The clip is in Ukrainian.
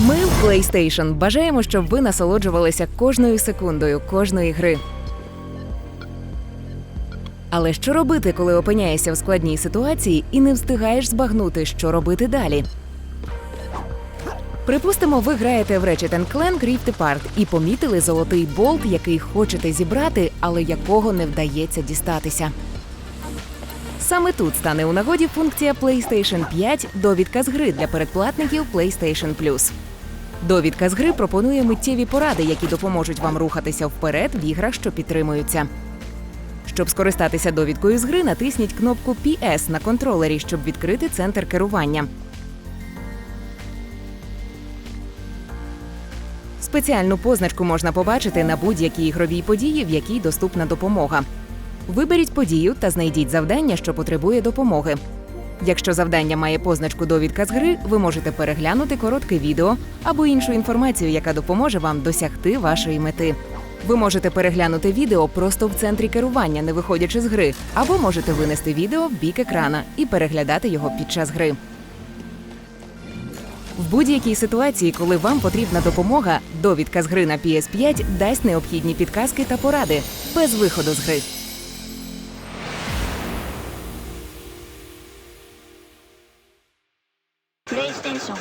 Ми в PlayStation бажаємо, щоб ви насолоджувалися кожною секундою кожної гри. Але що робити, коли опиняєшся в складній ситуації і не встигаєш збагнути, що робити далі? Припустимо, ви граєте в Ratchet Clank Rift Apart і помітили золотий болт, який хочете зібрати, але якого не вдається дістатися. Саме тут стане у нагоді функція PlayStation 5 довідка з гри для передплатників PlayStation Plus. Довідка з гри пропонує миттєві поради, які допоможуть вам рухатися вперед в іграх, що підтримуються. Щоб скористатися довідкою з гри, натисніть кнопку PS на контролері, щоб відкрити центр керування. Спеціальну позначку можна побачити на будь-якій ігровій події, в якій доступна допомога. Виберіть подію та знайдіть завдання, що потребує допомоги. Якщо завдання має позначку довідка з гри, ви можете переглянути коротке відео або іншу інформацію, яка допоможе вам досягти вашої мети. Ви можете переглянути відео просто в центрі керування, не виходячи з гри, або можете винести відео в бік екрана і переглядати його під час гри. В будь-якій ситуації, коли вам потрібна допомога, довідка з гри на PS5 дасть необхідні підказки та поради без виходу з гри. PlayStation